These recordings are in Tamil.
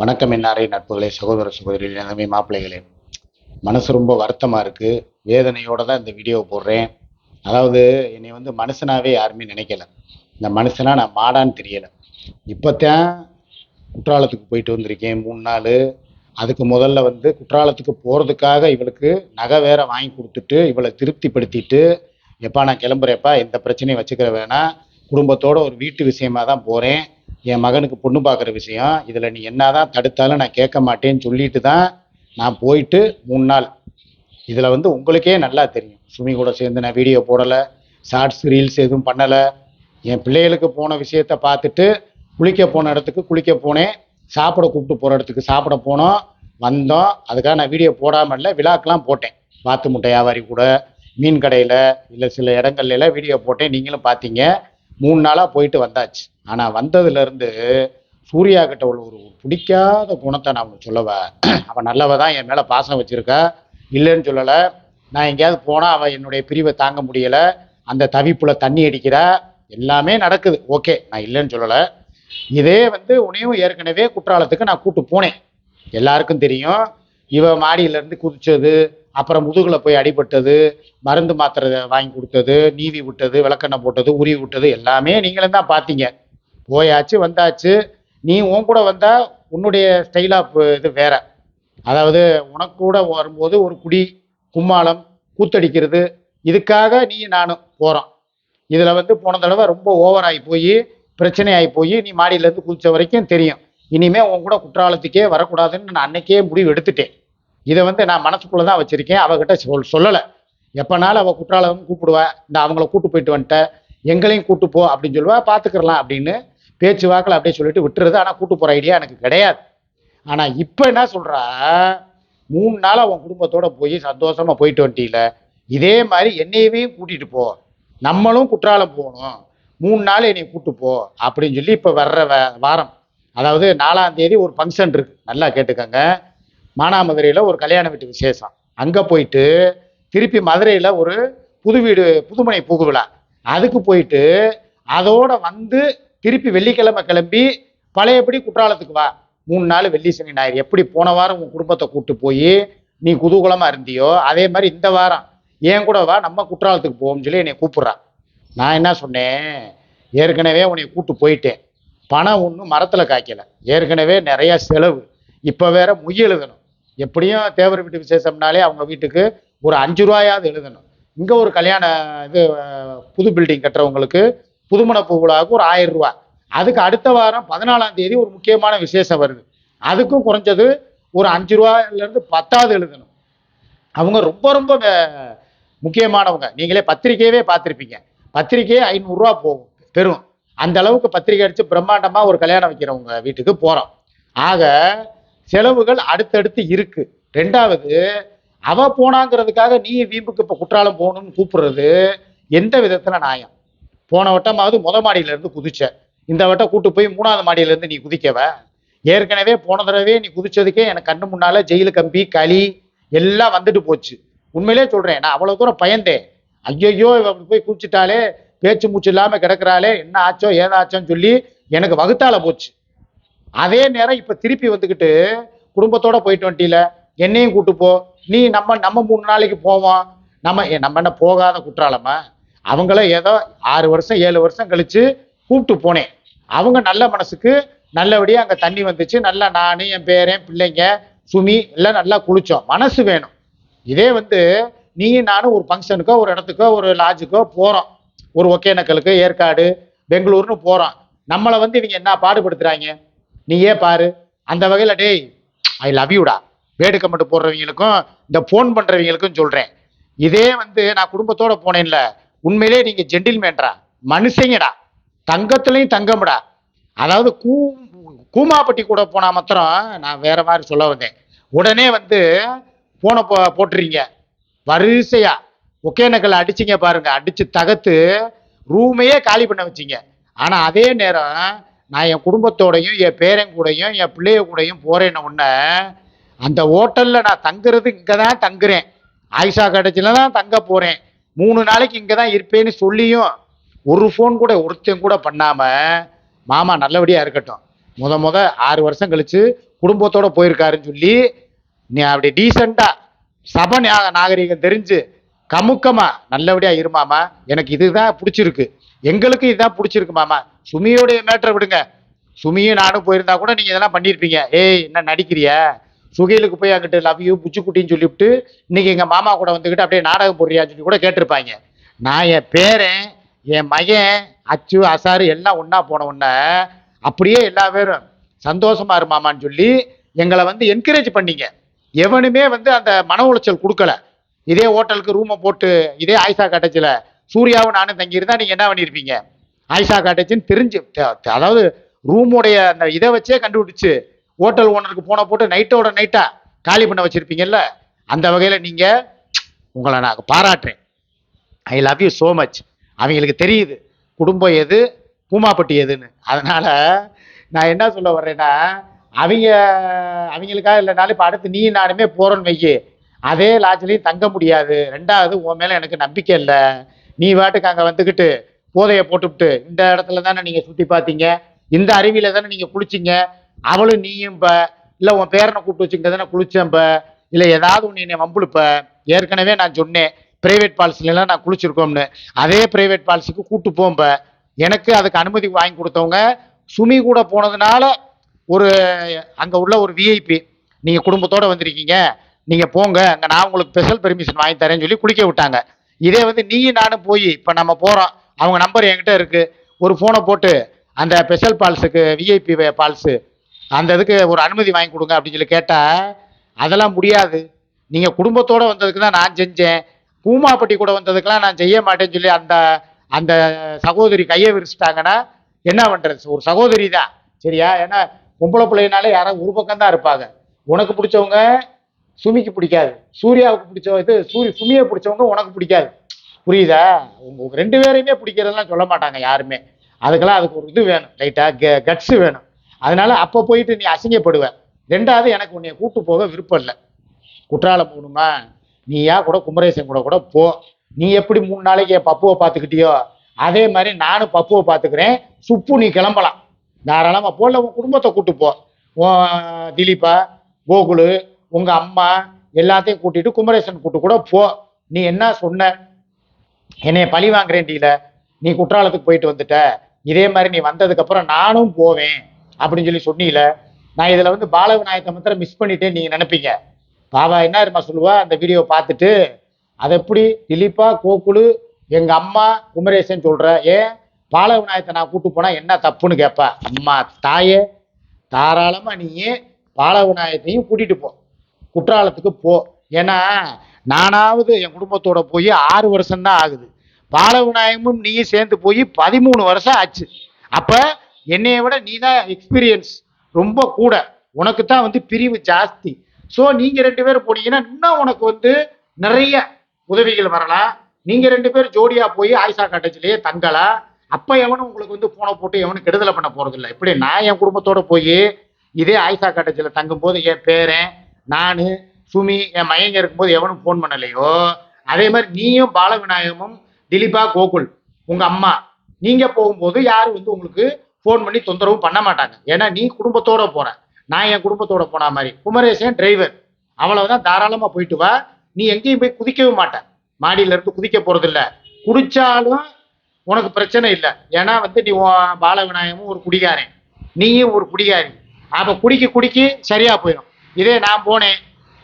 வணக்கம் என்னாரை நட்புகளே சகோதர சகோதரி எல்லாமே மாப்பிள்ளைகளே. மனசு ரொம்ப வருத்தமாக இருக்குது வேதனையோடு தான் இந்த வீடியோ போடுறேன். அதாவது என்னை வந்து மனுஷனாகவே யாருமே நினைக்கல. இந்த மனுஷனா நான் மாடான்னு தெரியலை. இப்போத்தான் குற்றாலத்துக்கு போயிட்டு வந்திருக்கேன் மூணு நாள். அதுக்கு முதல்ல வந்து குற்றாலத்துக்கு போகிறதுக்காக இவளுக்கு நகை வேற வாங்கி கொடுத்துட்டு இவளை திருப்திப்படுத்திட்டு எப்பா நான் கிளம்புறேப்பா எந்த பிரச்சனையும் வச்சுக்கிற வேணாம். குடும்பத்தோட ஒரு வீட்டு விஷயமா தான் போகிறேன் என் மகனுக்கு பொண்ணு பார்க்குற விஷயம். இதில் நீ என்ன தான் தடுத்தாலும் நான் கேட்க மாட்டேன்னு சொல்லிட்டு தான் நான் போயிட்டு மூணு நாள். இதில் வந்து உங்களுக்கே நல்லா தெரியும். சுமி கூட சேர்ந்து நான் வீடியோ போடலை ஷார்ட்ஸ் ரீல்ஸ் எதுவும் பண்ணலை. என் பிள்ளைகளுக்கு போன விஷயத்த பார்த்துட்டு குளிக்க போன இடத்துக்கு குளிக்க போனேன். சாப்பிட கூப்பிட்டு போகிற இடத்துக்கு சாப்பிட போனோம். வந்தோம். அதுக்காக நான் வீடியோ போடாமல் இல்லை விழாக்கெலாம் போட்டேன். வாத்து முட்டை வியாபாரி கூட மீன் கடையில் இல்லை சில இடங்கள்லாம் வீடியோ போட்டேன். நீங்களும் பார்த்தீங்க. மூணு நாளாக போயிட்டு வந்தாச்சு. ஆனால் வந்ததுலேருந்து சூர்யா கிட்ட உள்ள ஒரு பிடிக்காத குணத்தை நான் அவனுக்கு சொல்லவா? அவன் நல்லவ தான் என் மேலே பாசம் வச்சுருக்கா. இல்லைன்னு சொல்லலை. நான் எங்கேயாவது போனால் அவள் என்னுடைய பிரிவை தாங்க முடியலை. அந்த தவிப்புல தண்ணி அடிக்கிறா. எல்லாமே நடக்குது. ஓகே நான் இல்லைன்னு சொல்லலை. இதே வந்து உனையும் ஏற்கனவே குற்றாலத்துக்கு நான் கூப்பிட்டு போனேன். எல்லாருக்கும் தெரியும். இவ மாடியிலேருந்து குதிச்சது அப்புறம் முதுகில் போய் அடிபட்டது மருந்து மாத்திரை வாங்கி கொடுத்தது நீவி விட்டது விளக்கெண்ணெய் போட்டது உருவி விட்டது எல்லாமே நீங்களும் தான் பார்த்தீங்க. போயாச்சு வந்தாச்சு. நீ உன் கூட வந்தால் உன்னுடைய ஸ்டைல் ஆஃப் இது வேற. அதாவது உனக்கு கூட வரும்போது ஒரு குடி கும்மாளம் கூத்தடிக்கிறது இதுக்காக நீ நானும் போகிறோம் இதில் வந்து போன தடவை ரொம்ப ஓவராகி போய் பிரச்சனையாகி போய் நீ மாடியிலேருந்து குதித்த வரைக்கும் தெரியும். இனிமே உன் கூட குற்றாலத்துக்கே வரக்கூடாதுன்னு நான் அன்னைக்கே முடிவு எடுத்துட்டேன். இதை வந்து நான் மனசுக்குள்ளே தான் வச்சுருக்கேன். அவகிட்ட சொல் சொல்லலை. எப்போனாலும் அவள் குற்றாலம் கூப்பிடுவேன் இந்த அவங்கள கூட்டு போயிட்டு வந்துட்டேன் எங்களையும் கூட்டு போ அப்படின்னு சொல்லுவா. பார்த்துக்கிறலாம் அப்படின்னு பேச்சு வாக்கில் அப்படியே சொல்லிட்டு விட்டுறது. ஆனால் கூட்டு போகிற ஐடியா எனக்கு கிடையாது. ஆனால் இப்போ என்ன சொல்கிறா மூணு நாள் அவன் குடும்பத்தோட போய் சந்தோஷமாக போயிட்டு வந்துட்டீல. இதே மாதிரி என்னையவே கூட்டிகிட்டு போ. நம்மளும் குற்றாலம் போகணும். மூணு நாள் என்னை கூட்டு போ அப்படின்னு சொல்லி இப்போ வர்ற வ- வாரம். அதாவது நாலாம் தேதி ஒரு ஃபங்க்ஷன் இருக்கு. நல்லா கேட்டுக்கோங்க. மானாமதுரையில் ஒரு கல்யாண வீட்டு விசேஷம். அங்கே போயிட்டு திருப்பி மதுரையில் ஒரு புது வீடு புதுமனை பூகு விழா. அதுக்கு போயிட்டு அதோட வந்து திருப்பி வெள்ளிக்கிழமை கிளம்பி பழையபடி குற்றாலத்துக்கு வா. மூணு நாள் வெள்ளி சனி ஞாயிறு. எப்படி போன வாரம் உன் குடும்பத்தை கூப்பிட்டு போய் நீ குதூகலமாக இருந்தியோ அதே மாதிரி இந்த வாரம் ஏன் கூட வா நம்ம குற்றாலத்துக்கு போவோம்னு சொல்லி என்னை கூப்பிட்றா. நான் என்ன சொன்னேன்? ஏற்கனவே உன்னை கூப்பிட்டு போயிட்டேன். பணம் ஒன்றும் மரத்தில் காய்க்கலை. ஏற்கனவே நிறையா செலவு. இப்போ வேற மொய் எழுதணும். எப்படியும் தேவர் வீட்டு விசேஷம்னாலே அவங்க வீட்டுக்கு ஒரு அஞ்சு ரூபாயாவது எழுதணும். இங்கே ஒரு கல்யாண இது புது பில்டிங் கட்டுறவங்களுக்கு புதுமண பூவிழாவுக்கு ஒரு ஆயிரம் ரூபா. அதுக்கு அடுத்த வாரம் பதினாலாம் தேதி ஒரு முக்கியமான விசேஷம் வருது. அதுக்கும் குறைஞ்சது ஒரு அஞ்சு ரூபாயிலேருந்து பத்தாவது எழுதணும். அவங்க ரொம்ப ரொம்ப முக்கியமானவங்க. நீங்களே பத்திரிக்கையவே பார்த்துருப்பீங்க. பத்திரிக்கையே ஐநூறுரூவா போகும். பெரும். அந்த அளவுக்கு பத்திரிக்கை அடித்து பிரம்மாண்டமாக ஒரு கல்யாணம் வைக்கிறவங்க வீட்டுக்கு போகிறோம் ஆக செலவுகள் அடுத்தடுத்து இருக்கு. ரெண்டாவது அவ போனாங்கிறதுக்காக நீ வீம்புக்கு இப்போ குற்றாலம் போகணும்னு கூப்பிடுறது எந்த விதத்தில் நியாயம்? போன வட்டமாவது முத மாடியில இருந்து குதிச்ச. இந்த வட்டம் கூட்டு போய் மூணாவது மாடியில இருந்து நீ குதிக்கவ? ஏற்கனவே போன தடவை நீ குதிச்சதுக்கே எனக்கு கண்ணு முன்னால ஜெயிலு கம்பி களி எல்லாம் வந்துட்டு போச்சு. உண்மையிலே சொல்றேன் நான் அவ்வளவு தூரம் பயந்தேன். ஐயையோ இவ போய் குதிச்சிட்டாலே பேச்சு மூச்சு இல்லாம கிடக்குறாளே என்ன ஆச்சோ ஏதாச்சோன்னு சொல்லி எனக்கு வகுத்தால போச்சு. அதே நேரம் இப்ப திருப்பி வந்துக்கிட்டு குடும்பத்தோட போயிட்டு வண்டியில என்னையும் கூட்டு போ. நீ நம்ம நம்ம மூணு நாளைக்கு போவோம். நம்ம நம்ம என்ன போகாத குற்றாலமா? அவங்கள ஏதோ ஆறு வருஷம் ஏழு வருஷம் கழிச்சு கூப்பிட்டு போனேன். அவங்க நல்ல மனசுக்கு நல்லபடியா அங்க தண்ணி வந்துச்சு. நல்லா நான் என் பேரன் பிள்ளைங்க சுமி எல்லாம் நல்லா குளிச்சோம். மனசு வேணும். இதே வந்து நீ நானும் ஒரு ஃபங்க்ஷனுக்கோ ஒரு இடத்துக்கோ ஒரு லாட்ஜுக்கோ போறோம். ஒரு ஒகேனக்கலுக்கு ஏற்காடு பெங்களூர்னு போறோம் நம்மளை வந்து இவங்க என்ன பாடுபடுத்துறாங்க? நீயே பாரு? அந்த வகையில் டேய் ஐ லவ் யூடா வேடு கமெண்ட் போடுறவங்களுக்கும் இந்த ஃபோன் பண்ணுறவங்களுக்கும் சொல்கிறேன் இதே வந்து நான் குடும்பத்தோடு போனேன்ல உண்மையிலே நீங்கள் ஜென்டில்மேன்டா மனுஷங்கடா. தங்கத்துலையும் தங்கம்டா. அதாவது கூ கூமாப்பட்டி கூட போனால் மாத்திரம் நான் வேற மாதிரி சொல்ல வந்தேன். உடனே வந்து போனை போ போட்டுறீங்க. வரிசையாக ஒகேனக்கல் அடிச்சிங்க பாருங்க. அடிச்சு தகர்த்து ரூமையே காலி பண்ண வச்சிங்க. ஆனால் அதே நேரம் நான் என் குடும்பத்தோடையும் என் பேரன் கூடையும் என் பிள்ளைய கூடையும் போறேன்ன உடனே அந்த ஹோட்டல்ல நான் தங்குறது இங்கே தான் தங்குறேன். ஆயிஷா கடைச்சில தான் தங்க போறேன். மூணு நாளைக்கு இங்கே தான் இருப்பேன்னு சொல்லியும் ஒரு ஃபோன் கூட ஒருத்தன் கூட பண்ணாம மாமா நல்லபடியா இருக்கட்டும். முத முத ஆறு வருஷம் கழிச்சு குடும்பத்தோட போயிருக்காருன்னு சொல்லி நீ அப்படி டீசெண்டா சப ஞா- நாகரிகம் தெரிஞ்சு கமுக்கமா நல்லபடியா இருமாமா எனக்கு இதுதான் பிடிச்சிருக்கு. எங்களுக்கு இதுதான் பிடிச்சிருக்கு மாமா. சுமியோடைய மேட்டரை விடுங்க. சுமியும் நானும் போயிருந்தா கூட நீங்க இதெல்லாம் பண்ணியிருப்பீங்க ஏய் என்ன நடிக்கிறிய? சுகைலுக்கு போய் அங்கிட்டு லவ் யூ புச்சுக்குட்டின்னு சொல்லிவிட்டு இன்னைக்கு எங்க மாமா கூட வந்துக்கிட்டு அப்படியே நாடகம் போடுறியான்னு சொல்லி கூட கேட்டிருப்பாங்க. நான் என் பேரன் என் மகன் அச்சு அசாரு எல்லாம் ஒன்னா போன உடனே அப்படியே எல்லா பேரும் சந்தோஷமா இருமாமான்னு சொல்லி எங்களை வந்து என்கரேஜ் பண்ணீங்க. எவனுமே வந்து அந்த மன உளைச்சல் கொடுக்கல. இதே ஹோட்டலுக்கு ரூமை போட்டு இதே ஆயிஷா காட்டேஜில் சூர்யாவும் நானும் தங்கியிருந்தா நீங்கள் என்ன பண்ணியிருப்பீங்க? ஆயிஷா காட்டேஜ்னு தெரிஞ்சு அதாவது ரூமுடைய அந்த இதை வச்சே கண்டுபிடிச்சு ஹோட்டல் ஓனருக்கு போன போட்டு நைட்டோட நைட்டாக காலி பண்ண வச்சுருப்பீங்கல்ல அந்த வகையில் நீங்கள் உங்களை நான் பாராட்டுறேன். I love you so much அவங்களுக்கு தெரியுது குடும்பம் எது பூமாப்பட்டி எதுன்னு. அதனால் நான் என்ன சொல்ல வர்றேன்னா அவங்க அவங்களுக்காக இல்லைனாலும் இப்போ அடுத்து நீ நானுமே போகிறோன்னு வைக்கி அதே லாட்ஜ்லையும் தங்க முடியாது. ரெண்டாவது உன் மேலே எனக்கு நம்பிக்கை இல்லை. நீ வாட்டுக்கு அங்கே வந்துக்கிட்டு போதையை போட்டுவிட்டு இந்த இடத்துல தானே நீங்கள் சுற்றி பார்த்தீங்க இந்த அருவியில் தானே நீங்கள் குளிச்சிங்க? அவளும் நீயும் இப்போ இல்லை உன் பேரனை கூப்பிட்டு வச்சுங்க தானே குளிச்சேன்ப்ப இல்லை ஏதாவது ஒன்று என்னை வம்புழுப்ப? ஏற்கனவே நான் சொன்னேன் பிரைவேட் பால்ஸ்லாம் நான் குளிச்சிருக்கோம்னு. அதே பிரைவேட் பால்ஸுக்கு கூட்டு போம்ப எனக்கு அதுக்கு அனுமதி வாங்கி கொடுத்தவங்க சுமி கூட போனதுனால ஒரு அங்கே உள்ள ஒரு விஐபி நீங்கள் குடும்பத்தோடு வந்திருக்கீங்க. நீங்கள் போங்க அங்கே நான் உங்களுக்கு ஸ்பெஷல் பெர்மிஷன் வாங்கி தரேன்னு சொல்லி குளிக்க விட்டாங்க. இதே வந்து நீயும் நானும் போய் இப்போ நம்ம போகிறோம் அவங்க நம்பர் என்கிட்ட இருக்குது ஒரு ஃபோனை போட்டு அந்த ஸ்பெஷல் பால்ஸுக்கு விஐபி பால்ஸு அந்த இதுக்கு ஒரு அனுமதி வாங்கி கொடுங்க அப்படின்னு சொல்லி கேட்டால் அதெல்லாம் முடியாது. நீங்கள் குடும்பத்தோட வந்ததுக்கு தான் நான் செஞ்சேன். பூமாப்பட்டி கூட வந்ததுக்கெல்லாம் நான் செய்ய மாட்டேன்னு சொல்லி அந்த அந்த சகோதரி கையை விரிச்சிட்டாங்கன்னா என்ன பண்ணுறது ஒரு சகோதரி தான். சரியா? ஏன்னா பொம்பளை பிள்ளைனாலே யாராவது ஒரு பக்கம் தான் இருப்பாங்க. உனக்கு பிடிச்சவங்க சுமிக்கு பிடிக்காது. சூர்யாவுக்கு பிடிச்ச இது சூரிய சுமியை பிடிச்சவங்க உனக்கு பிடிக்காது. புரியுதா? உங்களுக்கு ரெண்டு பேரையுமே பிடிக்கிறதெல்லாம் சொல்ல மாட்டாங்க யாருமே. அதுக்கெல்லாம் அதுக்கு ஒரு இது வேணும் லைட்டாக கட்ஸு வேணும். அதனால அப்போ போயிட்டு நீ அசிங்கப்படுவேன் ரெண்டாவது எனக்கு உன்னைய கூட்டு போக விருப்பம் இல்லை. குற்றாலம் போகணுமா? நீயா கூட குமரேசன் கூட கூட போ. நீ எப்படி மூணு நாளைக்கு என் பப்புவை பார்த்துக்கிட்டியோ? அதே மாதிரி நானும் பப்புவை பார்த்துக்கிறேன். சுப்பு நீ கிளம்பலாம். தாராளமாக போல உன் குடும்பத்தை கூட்டு போ. திலீப்பா கோகுலு உங்கள் அம்மா எல்லாத்தையும் கூட்டிட்டு குமரேசன் கூட்டு கூட போ. நீ என்ன சொன்ன? என்னைய பழி வாங்குறேன்டில. நீ குற்றாலத்துக்கு போயிட்டு வந்துட்ட. இதே மாதிரி நீ வந்ததுக்கு அப்புறம் நானும் போவேன் அப்படின்னு சொல்லி சொன்னீல. நான் இதுல வந்து பாலவிநாயகத்தை மாத்திரம் மிஸ் பண்ணிட்டேன் நீங்க நினைப்பீங்க. பாபா என்ன இருமா சொல்லுவா? அந்த வீடியோ பார்த்துட்டு அது எப்படி? திலீப்பா கோகுலு எங்க அம்மா குமரேசன் சொல்ற ஏன் பாலவிநாயகத்தை நான் கூட்டு போனா என்ன தப்புன்னு கேட்பா அம்மா தாயே தாராளமா நீயே பாலவிநாயகத்தையும் கூட்டிட்டு போ. குற்றாலத்துக்கு போ. ஏன்னா நானாவது என் குடும்பத்தோட போய் ஆறு வருஷம்தான் ஆகுது. பாலவிநாயகமும் நீயும் சேர்ந்து போய் பதிமூணு வருஷம் ஆச்சு. அப்போ என்னைய விட நீ தான் எக்ஸ்பீரியன்ஸ் ரொம்ப கூட. உனக்கு தான் வந்து பிரிவு ஜாஸ்தி. ஸோ நீங்கள் ரெண்டு பேரும் போனீங்கன்னா இன்னும் உனக்கு வந்து நிறைய உதவிகள் வரலாம். நீங்கள் ரெண்டு பேரும் ஜோடியாக போய் ஆயிஷா காட்டேஜ்லேயே தங்கலாம் அப்போ எவனும் உங்களுக்கு வந்து போனை போட்டு எவனும் கெடுதலை பண்ண போகிறதில்ல இப்படி நான் என் குடும்பத்தோடு போய் இதே ஆயிஷா காட்டேஜில் தங்கும்போது என் பேரன் நான் சுமி என் மயங்க இருக்கும்போது எவனும் ஃபோன் பண்ணலையோ? அதே மாதிரி நீயும் பாலவிநாயகமும் திலீபா கோகுல் உங்கள் அம்மா நீங்கள் போகும்போது யாரும் வந்து உங்களுக்கு ஃபோன் பண்ணி தொந்தரவு பண்ண மாட்டாங்க. ஏன்னா நீ குடும்பத்தோட போகிற நான் என் குடும்பத்தோட போன மாதிரி. குமரேசன் டிரைவர் அவ்வளவுதான். தாராளமாக போயிட்டு வா. நீ எங்கேயும் போய் குதிக்கவும் மாட்ட. மாடியில இருந்து குதிக்க போகிறதில்ல குடித்தாலும் குடிச்சாலும் உனக்கு பிரச்சனை இல்லை. ஏன்னா வந்து நீ பாலவிநாயகமும் ஒரு குடிகாரன். நீயும் ஒரு குடிகாரி. அப்போ குடிக்க குடிக்க சரியா போயிடும் இதே நான் போனேன்.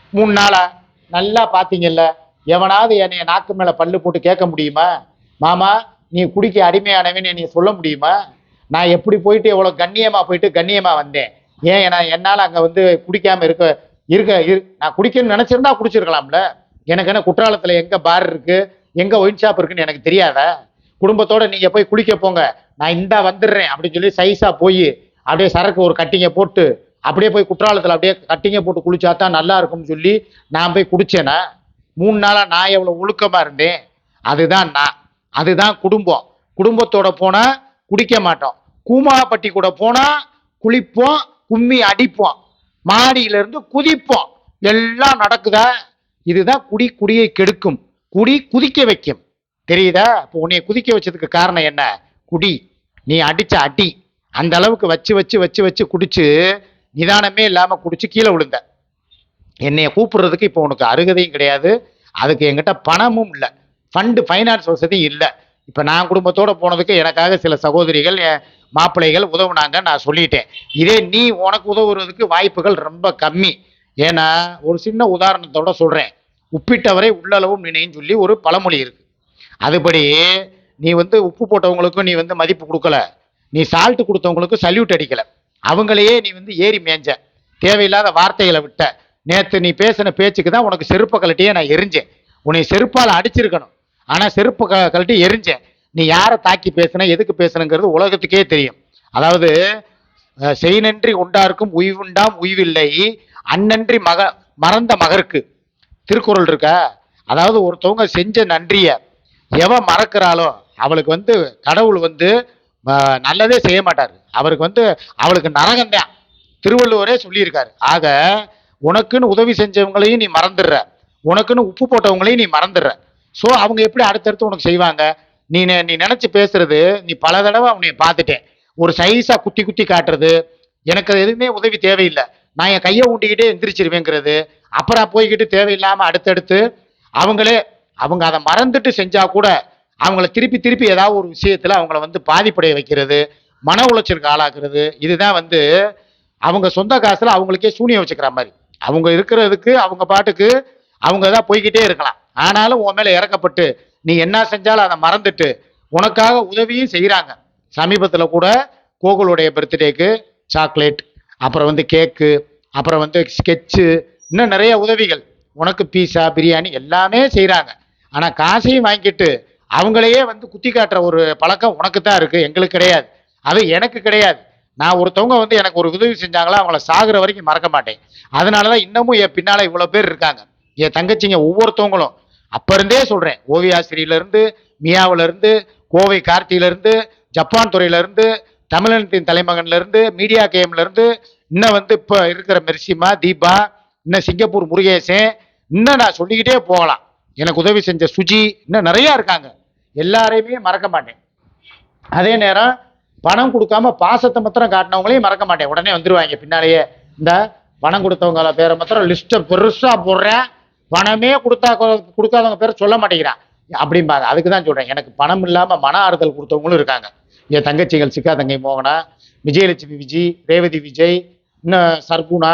மூணு நாளா? நல்லா பார்த்தீங்கல்ல எவனாவது என்னைய நாக்கு மேல பல்லு போட்டு கேட்க முடியுமா? மாமா நீ குடிக்க அடிமையானவன் நீ சொல்ல முடியுமா? நான் எப்படி போயிட்டு எவ்வளோ கண்ணியமா போயிட்டு கண்ணியமா வந்தேன்? ஏன் ஏன்னா என்னால் அங்கே வந்து குடிக்காம இருக்க இருக்க இரு- நான் குடிக்கணும்னு நினைச்சிருந்தா குடிச்சிருக்கலாம்ல. எனக்கு என்ன குற்றாலத்தில் எங்கே பார் இருக்கு? எங்கே ஒயின் ஷாப் இருக்குன்னு எனக்கு தெரியாதா? குடும்பத்தோட நீங்கள் போய் குளிக்க போங்க. நான் இந்தா வந்துடுறேன் அப்படின்னு சொல்லி சைஸாக போய் அப்படியே சரக்கு ஒரு கட்டிங்க போட்டு அப்படியே போய் குற்றாலத்தில் அப்படியே கட்டிங்க போட்டு குளிச்சா தான் நல்லா இருக்கும்னு சொல்லி நான் போய் குடிச்சேனா மூணு நாளாக நான் எவ்வளோ ஒழுக்கமாக இருந்தேன்? அதுதான் நான். அதுதான் குடும்பம். குடும்பத்தோட போனால் குடிக்க மாட்டோம். கூமாப்பட்டி கூட போனால் குளிப்போம் கும்மி அடிப்போம். மாடியிலிருந்து குதிப்போம். எல்லாம் நடக்குதா? இதுதான் குடி குடியை கெடுக்கும். குடி குதிக்க வைக்கும். தெரியுதா? இப்போ உன்னை குதிக்க வச்சதுக்கு காரணம் என்ன? குடி. நீ அடிச்ச அடி. அந்த அளவுக்கு வச்சு வச்சு வச்சு வச்சு குடிச்சு நிதானமே இல்லாமல் குடிச்சு கீழே விழுந்த. என்னைய கூப்பிடுறதுக்கு இப்போ உனக்கு அருகதையும் கிடையாது. அதுக்கு என்கிட்ட பணமும் இல்லை. ஃபண்டு ஃபைனான்ஸ் வசதியும் இல்லை. இப்போ நான் குடும்பத்தோட போனதுக்கு எனக்காக சில சகோதரிகள் என் மாப்பிள்ளைகள் உதவுனாங்க நான் சொல்லிட்டேன். இதே நீ உனக்கு உதவுறதுக்கு வாய்ப்புகள் ரொம்ப கம்மி. ஏன்னா ஒரு சின்ன உதாரணத்தோட சொல்கிறேன் உப்பிட்டவரை உள்ளளவும் நினைன்னு சொல்லி ஒரு பழமொழி இருக்கு. அதுபடி நீ வந்து உப்பு போட்டவங்களுக்கும் நீ வந்து மதிப்பு கொடுக்கல. நீ சால்ட்டு கொடுத்தவங்களுக்கும் சல்யூட் அடிக்கலை. அவங்களையே நீ வந்து ஏறி மேஞ்ச தேவையில்லாத வார்த்தைகளை விட்ட. நேற்று நீ பேசின பேச்சுக்கு தான் உனக்கு செருப்பை கழட்டியே நான் எரிஞ்சேன். உன்னை செருப்பால் அடிச்சிருக்கணும். ஆனால் செருப்பு க கழட்டி எரிஞ்சேன். நீ யாரை தாக்கி பேசுன எதுக்கு பேசுனங்கிறது உலகத்துக்கே தெரியும். அதாவது செய் செய்நன்றி உண்டாருக்கும் உய்வுண்டாம் உய்வில்லை. அந்நன்றி மக மறந்த மகருக்கு. திருக்குறள் இருக்கா? அதாவது ஒருத்தவங்க செஞ்ச நன்றியை எவன் மறக்கிறாளோ அவளுக்கு வந்து கடவுள் வந்து நல்லதே செய்ய மாட்டார். அவருக்கு வந்து அவளுக்கு நரகந்தான் திருவள்ளுவரே சொல்லியிருக்காரு. ஆக உனக்குன்னு உதவி செஞ்சவங்களையும் நீ மறந்துடுற. உனக்குன்னு உப்பு போட்டவங்களையும் நீ மறந்துடுற. ஸோ அவங்க எப்படி அடுத்தடுத்து உனக்கு செய்வாங்க? நீ நீ நினச்சி பேசுறது நீ பல தடவை அவனை பார்த்துட்டேன். ஒரு சைஸாக குத்தி குத்தி காட்டுறது எனக்கு அது எதுவுமே உதவி தேவையில்லை. நான் என் கையை ஊண்டிக்கிட்டே எந்திரிச்சிருவேங்கிறது. அப்புறம் போய்கிட்டு தேவையில்லாமல் அடுத்தடுத்து அவங்களே அவங்க அதை மறந்துட்டு செஞ்சால் கூட அவங்கள திருப்பி திருப்பி ஏதாவது ஒரு விஷயத்துல அவங்கள வந்து பாதிப்படைய வைக்கிறது மன உளைச்சலுக்கு ஆளாக்குறது இதுதான் வந்து அவங்க சொந்த காசுல அவங்களுக்கே சூனியம் வச்சுக்கிற மாதிரி. அவங்க இருக்கிறதுக்கு அவங்க பாட்டுக்கு அவங்க தான் போய்கிட்டே இருக்கலாம். ஆனாலும் உன் மேல இறக்கப்பட்டு நீ என்ன செஞ்சாலும் அதை மறந்துட்டு உனக்காக உதவியும் செய்கிறாங்க சமீபத்தில் கூட கோகுலுடைய பர்த்டேக்கு சாக்லேட் அப்புறம் வந்து கேக்கு அப்புறம் வந்து ஸ்கெட்சு இன்னும் நிறைய உதவிகள். உனக்கு பீஸா பிரியாணி எல்லாமே செய்கிறாங்க ஆனால் காசையும் வாங்கிட்டு அவங்களையே வந்து குத்தி காட்டுற ஒரு பழக்கம் உனக்கு தான் இருக்குது எங்களுக்கு கிடையாது. அது எனக்கு கிடையாது. நான் ஒருத்தவங்க வந்து எனக்கு ஒரு உதவி செஞ்சாங்களா அவங்கள சாகுற வரைக்கும் மறக்க மாட்டேன். அதனால தான் இன்னமும் என் பின்னால் இவ்வளோ பேர் இருக்காங்க. என் தங்கச்சிங்க ஒவ்வொருத்தவங்களும். அப்ப இருந்தே சொல்றேன் ஓவியாசிரியில இருந்து இருந்து கோவை கார்த்தியிலிருந்து ஜப்பான் துறையிலேருந்து தமிழனத்தின் தமிழகத்தின் தலைமகன்ல இருந்து மீடியா கேம்ல இருந்து இன்னும் வந்து இப்ப இருக்கிற மெர்சிமா தீபா இன்னும் சிங்கப்பூர் முருகேசன் இன்னும் நான் சொல்லிக்கிட்டே போகலாம். எனக்கு உதவி செஞ்ச சுஜி இன்னும் நிறையா இருக்காங்க. எல்லாரையுமே மறக்க மாட்டேன். அதே நேரம் பணம் கொடுக்காம பாசத்தை மாத்திரம் காட்டினவங்களையும் மறக்க மாட்டேன். உடனே வந்துடுவாங்க பின்னாலேயே. இந்த பணம் கொடுத்தவங்கள பேரை மாத்திரம் லிஸ்ட்டை பெருசாக போடுறேன். பணமே கொடுத்தா கொடுக்காதவங்க பேரை சொல்ல மாட்டேங்கிறான். அப்படிம்பாங்க. அதுக்கு தான் சொல்கிறேன் எனக்கு பணம் இல்லாமல் மன ஆறுதல் கொடுத்தவங்களும் இருக்காங்க. என் தங்கச்சிகள் சிக்கா தங்கை மோகனா விஜயலட்சுமி விஜய் ரேவதி விஜய் இன்னும் சர்குணா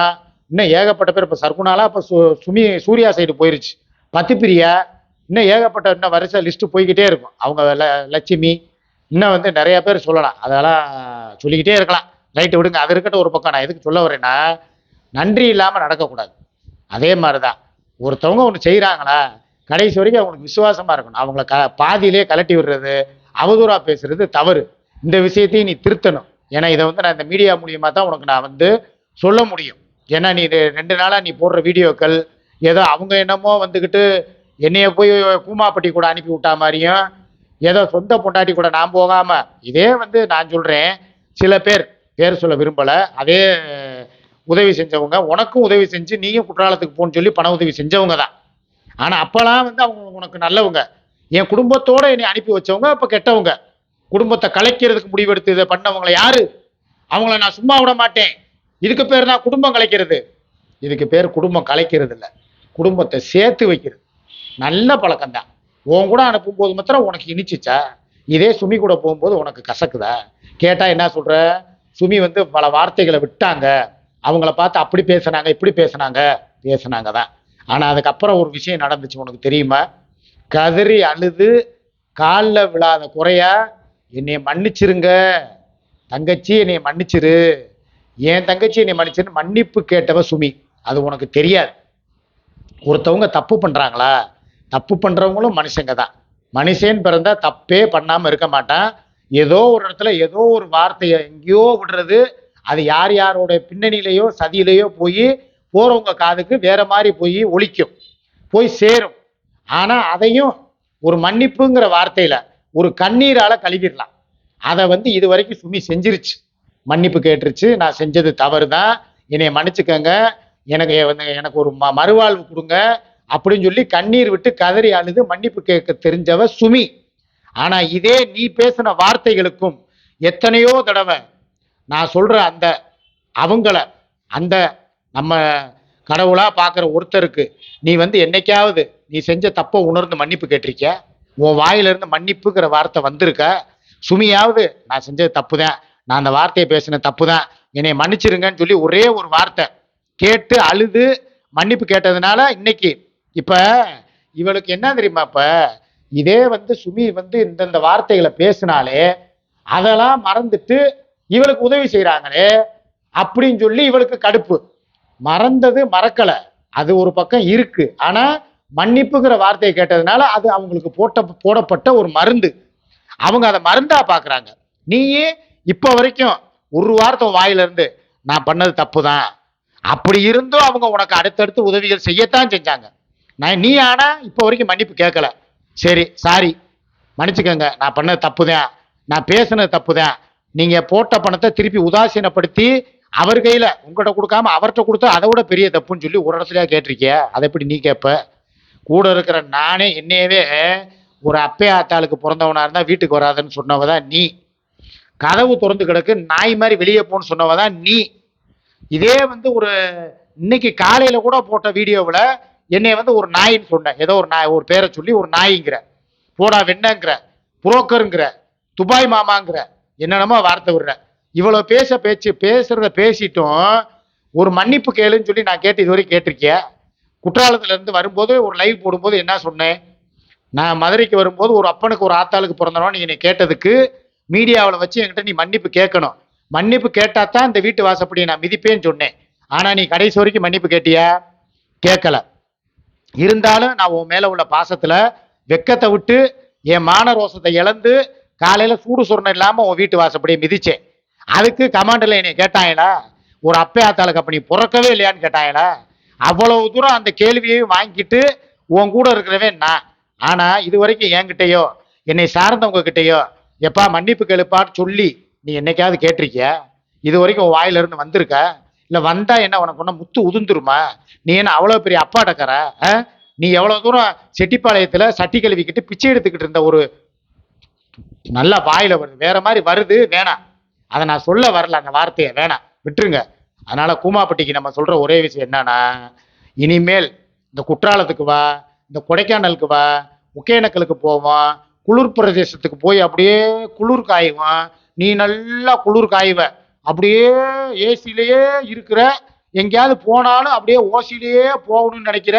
இன்னும் ஏகப்பட்ட பேர். இப்போ சர்குணாலாம் இப்போ சு சுமி சூர்யா சைடு போயிருச்சு. பத்து பிரியா இன்னும் ஏகப்பட்ட இன்னும் வரிசை லிஸ்ட்டு போய்கிட்டே இருக்கும். அவங்க ல- லட்சுமி இன்னும் வந்து நிறைய பேர் சொல்லலாம். அதெல்லாம் சொல்லிக்கிட்டே இருக்கலாம். ரைட்டு விடுங்க. அது இருக்கட்டும் ஒரு பக்கம். நான் எதுக்கு சொல்ல வரேன்னா நன்றி இல்லாமல் நடக்கக்கூடாது. அதே மாதிரி தான் ஒருத்தவங்க ஒன்று செய்கிறாங்களா கடைசி வரைக்கும் அவங்களுக்கு விசுவாசமாக இருக்கணும். அவங்கள க பாதியிலே கலட்டி விடுறது அவதூறாக பேசுறது தவறு. இந்த விஷயத்தையும் நீ திருத்தணும். ஏன்னா இதை வந்து நான் இந்த மீடியா மூலியமாக தான் உனக்கு நான் வந்து சொல்ல முடியும். ஏன்னா நீ இது ரெண்டு நாளாக நீ போடுற வீடியோக்கள் ஏதோ அவங்க என்னமோ வந்துக்கிட்டு என்னைய போய் கூமாப்பட்டி கூட அனுப்பி விட்டா மாதிரியும் ஏதோ சொந்த பொண்டாட்டி கூட நான் போகாமல் இதே வந்து நான் சொல்கிறேன் சில பேர் பேர் சொல்ல விரும்பலை அதே உதவி செஞ்சவங்க உனக்கும் உதவி செஞ்சு நீயும் குற்றாலத்துக்கு போன்னு சொல்லி பண உதவி செஞ்சவங்க தான். ஆனால் அப்போல்லாம் வந்து அவங்க உனக்கு நல்லவங்க. என் குடும்பத்தோடு என்னை அனுப்பி வச்சவங்க இப்போ கெட்டவங்க. குடும்பத்தை கலைக்கிறதுக்கு முடிவெடுத்து இதை பண்ணவங்களை யாரு? அவங்கள நான் சும்மா விட மாட்டேன். இதுக்கு பேர் தான் குடும்பம் கலைக்கிறது. இதுக்கு பேர் குடும்பம் கலைக்கிறது இல்லை குடும்பத்தை சேர்த்து வைக்கிறது. நல்ல பழக்கம்தான். உன் கூட அனுப்பும்போது மாத்திரம் உனக்கு இனிச்சிச்சா? இதே சுமி கூட போகும்போது உனக்கு கசக்குதா? கேட்டா என்ன சொல்ற? சுமி வந்து பல வார்த்தைகளை விட்டாங்க. அவங்கள பார்த்து அப்படி பேசுனாங்க இப்படி பேசுனாங்க பேசுனாங்க தான் ஆனால் அதுக்கப்புறம் ஒரு விஷயம் நடந்துச்சு. உனக்கு தெரியுமா? கதறி அழுது காலில் விழாத குறையா என்னை மன்னிச்சிருங்க. தங்கச்சி என்னை மன்னிச்சிரு. என் தங்கச்சி என்னை மன்னிச்சிரு மன்னிப்பு கேட்டவ சுமி. அது உனக்கு தெரியாது. ஒருத்தவங்க தப்பு பண்ணுறாங்களா தப்பு பண்ணுறவங்களும் மனுஷங்க தான். மனுஷன் பிறந்தா தப்பே பண்ணாமல் இருக்க மாட்டான். ஏதோ ஒரு இடத்துல ஏதோ ஒரு வார்த்தையை எங்கேயோ விடுறது அது யார் யாரோட பின்னணியிலையோ சதியிலையோ போய் போகிறவங்க காதுக்கு வேற மாதிரி போய் ஒழிக்கும் போய் சேரும். ஆனால் அதையும் ஒரு மன்னிப்புங்கிற வார்த்தையில் ஒரு கண்ணீரால் கழுவிடலாம். அதை வந்து இது வரைக்கும் சுமி செஞ்சிருச்சு. மன்னிப்பு கேட்டுருச்சு. நான் செஞ்சது தவறு தான் என்னை மன்னிச்சுக்கங்க. எனக்கு வந்து எனக்கு ஒரு ம மறுவாழ்வு கொடுங்க அப்படின்னு சொல்லி கண்ணீர் விட்டு கதறி அழுது மன்னிப்பு கேட்க தெரிஞ்சவ சுமி. ஆனா இதே நீ பேசின வார்த்தைகளுக்கும் எத்தனையோ தடவை நான் சொல்ற அந்த அவங்கள அந்த நம்ம கடவுளா பார்க்குற ஒருத்தருக்கு நீ வந்து என்னைக்காவது நீ செஞ்ச தப்பை உணர்ந்து மன்னிப்பு கேட்டிருக்க உன் வாயிலிருந்து மன்னிப்புங்கிற வார்த்தை வந்திருக்க? சுமியாவது நான் செஞ்சது தப்பு தான் நான் அந்த வார்த்தையை பேசின தப்பு தான் என்னை மன்னிச்சிருங்கன்னு சொல்லி ஒரே ஒரு வார்த்தை கேட்டு அழுது மன்னிப்பு கேட்டதுனால இன்னைக்கு இப்ப இவளுக்கு என்ன தெரியுமா இப்ப? இதே வந்து சுமி வந்து இந்தந்த வார்த்தைகளை பேசினாலே அதெல்லாம் மறந்துட்டு இவளுக்கு உதவி செய்கிறாங்களே அப்படின்னு சொல்லி இவளுக்கு கடுப்பு. மறந்தது மறக்கலை. அது ஒரு பக்கம் இருக்கு. ஆனால் மன்னிப்புங்கிற வார்த்தையை கேட்டதுனால அது அவங்களுக்கு போட்ட போடப்பட்ட ஒரு மருந்து. அவங்க அதை மருந்தா பார்க்குறாங்க நீயே இப்போ வரைக்கும் ஒரு வாரத்தை வாயிலிருந்து நான் பண்ணது தப்பு தான் அப்படி இருந்தும் அவங்க உனக்கு அடுத்தடுத்து உதவிகள் செய்யத்தான் செஞ்சாங்க. நான் நீ ஆனா இப்போ வரைக்கும் மன்னிப்பு கேட்கல. சரி சாரி மன்னிச்சுக்கோங்க. நான் பண்ணது தப்பு தான் நான் பேசுனது தப்பு தான் நீங்க போட்ட பணத்தை திருப்பி உதாசீனப்படுத்தி அவர் கையில உங்கள்கிட்ட கொடுக்காம அவர்கிட்ட கொடுத்தா அதை விட பெரிய தப்புன்னு சொல்லி ஒரு இடத்துலயா கேட்டிருக்கிய? அதை எப்படி நீ கேட்ப? கூட இருக்கிற நானே என்னையவே ஒரு அப்பே ஆத்தாளுக்கு பிறந்தவனா இருந்தா வீட்டுக்கு வராதுன்னு சொன்னவ தான் நீ. கதவு திறந்து கிடக்கு நாய் மாதிரி வெளியே போன்னு சொன்னவ தான் நீ. இதே வந்து ஒரு இன்னைக்கு காலையில கூட போட்ட வீடியோவில் என்னை வந்து ஒரு நாயின்னு சொன்னேன். ஏதோ ஒரு நாய் ஒரு பேரை சொல்லி ஒரு நாய்ங்கிற. போடா வெண்ணங்கிற புரோக்கருங்கிற துபாய் மாமாங்கிற என்னென்னமோ வார்த்தை விடுற. இவ்வளோ பேச பேச்சு பேசுறத பேசிட்டும். ஒரு மன்னிப்பு கேளுன்னு சொல்லி நான் கேட்டு இதுவரைக்கும் கேட்டிருக்கிய? குற்றாலத்துல இருந்து வரும்போது ஒரு லைவ் போடும்போது என்ன சொன்னேன்? நான் மதுரைக்கு வரும்போது ஒரு அப்பனுக்கு ஒரு ஆத்தாளுக்கு பிறந்தவன் நீ என்னை கேட்டதுக்கு மீடியாவில் வச்சு என்கிட்ட நீ மன்னிப்பு கேட்கணும். மன்னிப்பு கேட்டா தான் இந்த வீட்டு வாசப்படியை நான் மிதிப்பேன்னு சொன்னேன். ஆனா நீ கடைசி வரைக்கும் மன்னிப்பு கேட்டியா? கேட்கல. இருந்தாலும் நான் உன் மேல உள்ள பாசத்துல வெக்கத்தை விட்டு என் மான ரோசத்தை இழந்து காலையில சூடு சுரணம் இல்லாம உன் வீட்டு வாசப்படியை மிதிச்சேன். அதுக்கு கமாண்டில் என்னை கேட்டாங்களா ஒரு அப்பே ஆத்தாளுக்கு அப்ப நீ பிறக்கவே இல்லையான்னு கேட்டாங்களா அவ்வளவு தூரம் அந்த கேள்வியையும் வாங்கிட்டு உன் கூட இருக்கிறவன் நான். ஆனா இது வரைக்கும் என்கிட்டயோ என்னை சார்ந்தவங்க கிட்டயோ எப்பா மன்னிப்பு கேளுப்பான்னு சொல்லி நீ என்னைக்காவது கேட்டிருக்கிய? இது வரைக்கும் வாயிலிருந்து வந்திருக்க? இல்லை வந்தா என்ன உனக்கு ஒன்றும் முத்து உதிர்ந்துருமா? நீ என்ன அவ்வளோ பெரிய அப்பாட்டக்கற ஆ? நீ எவ்வளோ தூரம் செட்டிப்பாளையத்தில் சட்டி கழுவிக்கிட்டு பிச்சை எடுத்துக்கிட்டு இருந்த ஒரு நல்லா வாயில வருது. வேற மாதிரி வருது வேணாம். அதை நான் சொல்ல வரல அந்த வார்த்தையை வேணாம். விட்டுருங்க. அதனால கூமாப்பட்டிக்கு நம்ம சொல்ற ஒரே விஷயம் என்னன்னா இனிமேல் இந்த குற்றாலத்துக்கு வா இந்த கொடைக்கானலுக்கு வா ஒகேனக்கலுக்கு போவோம் குளிர் பிரதேசத்துக்கு போய் அப்படியே குளிர் காயுவோம் நீ நல்லா குளிர் காய்வ. அப்படியே ஏசிலேயே இருக்கிற எங்கேயாவது போனாலும் அப்படியே ஓசிலேயே போகணும்னு நினைக்கிற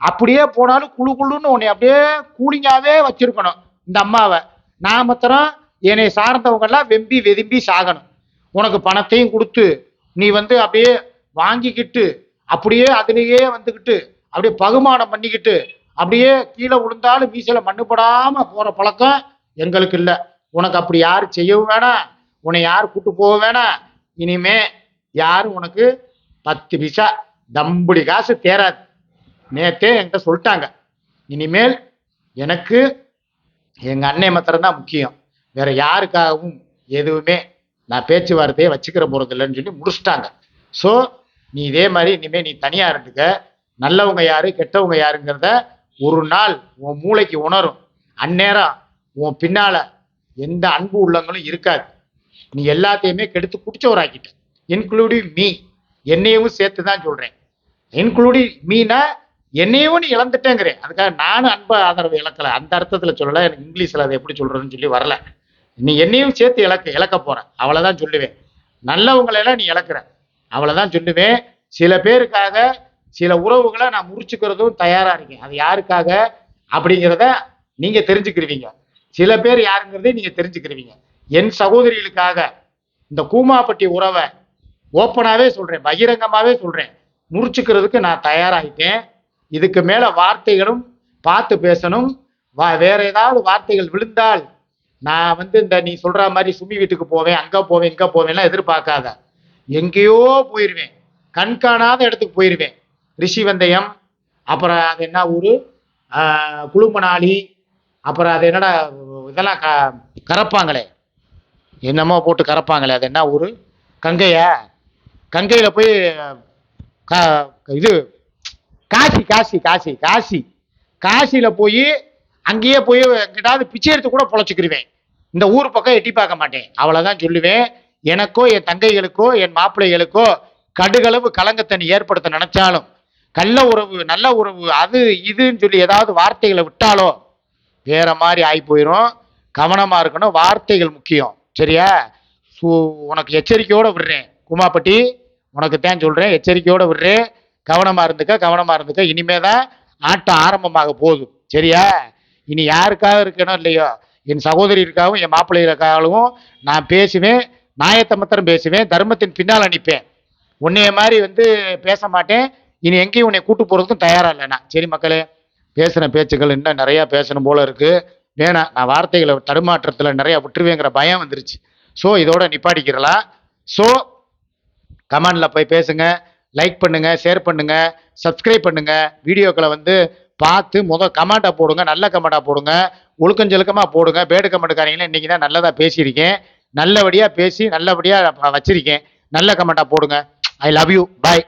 அப்படியே போனாலும் குளு குளுன்னு உன்னை அப்படியே கூலிங்காவே வச்சிருக்கணும் இந்த அம்மாவை. நான் மாத்திரம் என்னை சார்ந்தவங்கெல்லாம் வெம்பி வெதும்பி சாகணும். உனக்கு பணத்தையும் கொடுத்து நீ வந்து அப்படியே வாங்கிக்கிட்டு அப்படியே அதுலேயே வந்துக்கிட்டு அப்படியே பகுமானம் பண்ணிக்கிட்டு அப்படியே கீழே விழுந்தாலும் மீசையில மண்ணுப்படாமல் போகிற பழக்கம் எங்களுக்கு இல்லை. உனக்கு அப்படி யார் செய்யவும் வேணாம் உன்னை யார் கூட்டு போக வேணாம் இனிமே யாரும் உனக்கு பத்து பைசா தம்புடி காசு தேராது. நேத்தே என்கிட்ட சொல்லிட்டாங்க. இனிமேல் எனக்கு எங்கள் அண்ணன் மாத்திரம்தான் முக்கியம். வேற யாருக்காகவும் எதுவுமே நான் பேச்சுவார்த்தையை வச்சுக்கிற போகிறது இல்லைன்னு சொல்லி முடிச்சிட்டாங்க. ஸோ நீ இதே மாதிரி இனிமேல் நீ தனியாக இருந்துக்க. நல்லவங்க யாரு கெட்டவங்க யாருங்கிறத ஒரு நாள் உன் மூளைக்கு உணரும். அந்நேரம் உன் பின்னால எந்த அன்பு உள்ளங்களும் இருக்காது. நீ எல்லாத்தையுமே கெடுத்து குடிச்சவராக்கிட்ட. இன்க்ளூடிங் மீ என்னையும் சேர்த்து தான் சொல்றேன் இன்க்ளூடிங் மீனா என்னையும் நீ இழந்துட்டேங்கிறேன் அதுக்காக நானும் அன்பு ஆதரவு இழக்கல. அந்த அர்த்தத்துல சொல்லல. எனக்கு இங்கிலீஷ்ல அதை எப்படி சொல்கிறதுன்னு சொல்லி வரல. நீ என்னையும் சேர்த்து இழக்க இழக்க போற. அவ்வளவுதான் சொல்லுவேன். நல்லவங்களெல்லாம் நீ இழக்கிற. அவ்வளவுதான் சொல்லுவேன். சில பேருக்காக சில உறவுகளை நான் முறிச்சுக்கிறதும் தயாரா இருக்கேன். அது யாருக்காக? அப்படிங்கிறத நீங்க தெரிஞ்சுக்கிடுவீங்க சில பேர் யாருங்கிறதே நீங்க தெரிஞ்சுக்கிருவீங்க. என் சகோதரிகளுக்காக இந்த கூமாப்பட்டி உறவை ஓப்பனாகவே சொல்கிறேன் பகிரங்கமாகவே சொல்கிறேன் முறிச்சுக்கிறதுக்கு நான் தயாராகிட்டேன் இதுக்கு மேலே வார்த்தைகளும் பார்த்து பேசணும். வா வேற ஏதாவது வார்த்தைகள் விழுந்தால் நான் வந்து இந்த நீ சொல்கிற மாதிரி சுமி வீட்டுக்கு போவேன் அங்கே போவேன் இங்கே போவேன்லாம் எதிர்பார்க்காத. எங்கேயோ போயிடுவேன் கண் காணாத இடத்துக்கு போயிடுவேன் ரிஷிவந்தயம் அப்புறம் அது என்ன ஊர்? ஆஹ் அப்புறம் அது என்னடா இதெல்லாம் க கறப்பாங்களே என்னமோ போட்டு கறப்பாங்களே அது என்ன ஊர்? கங்கையா? கங்கையில் போய் க இது காசி காசி காசி காசி. காசியில் போய் அங்கேயே போய் எங்கிட்டாவது பிச்சை எடுத்து கூட பொழைச்சிக்கிருவேன். இந்த ஊர் பக்கம் எட்டி பார்க்க மாட்டேன். அவ்வளோதான் சொல்லுவேன். எனக்கோ என் தங்கைகளுக்கோ என் மாப்பிள்ளைகளுக்கோ கடுகளவு கலங்கத்தனி ஏற்படுத்த நினைச்சாலும் கள்ள உறவு நல்ல உறவு அது இதுன்னு சொல்லி ஏதாவது வார்த்தைகளை விட்டாலோ வேற மாதிரி ஆகி போயிடும் கவனமாக இருக்கணும். வார்த்தைகள் முக்கியம். சரியா? சு உனக்கு எச்சரிக்கையோடு விடுறேன். குமாப்பட்டி உனக்கு தான் சொல்கிறேன் எச்சரிக்கையோடு விடுறேன். கவனமாக இருந்துக்க கவனமாக இருந்துக்க. இனிமே தான் ஆட்டம் ஆரம்பமாக போதும் சரியா? இனி யாருக்காக இருக்கணும் இல்லையோ? என் சகோதரிக்காகவும் என் மாப்பிள்ளைகளுக்காகவும் நான் பேசுவேன். நாயத்தை மாத்திரம் பேசுவேன். தர்மத்தின் பின்னால் அனுப்பேன் உன்னைய மாதிரி வந்து பேச மாட்டேன். இனி எங்கேயும் உன்னை கூட்டு போகிறதுக்கும் தயாராக இல்லை நான். சரி மக்களே. பேசின பேச்சுக்கள் இன்னும் நிறையா பேசணும் போல இருக்குது வேணாம் நான் வார்த்தைகளை தடுமாற்றத்தில் நிறையா விட்டுருவேங்கிற பயம் வந்துருச்சு. ஸோ இதோட நிப்பாடிக்கிறலாம் ஸோ கமெண்டில் போய் பேசுங்க லைக் பண்ணுங்க ஷேர் பண்ணுங்க சப்ஸ்கிரைப் பண்ணுங்க. வீடியோக்களை வந்து பார்த்து முதல் கமெண்ட்டாக போடுங்க நல்ல கமெண்ட்டாக போடுங்க ஒழுக்கஞ்செழுக்கமா போடுங்க. பேடு கமெண்ட்காரங்களே இன்றைக்கி தான் நல்லதாக பேசியிருக்கேன். நல்லபடியாக பேசி நல்லபடியாக வச்சுருக்கேன். நல்ல கமெண்ட்டாக போடுங்க. ஐ லவ் யூ பாய்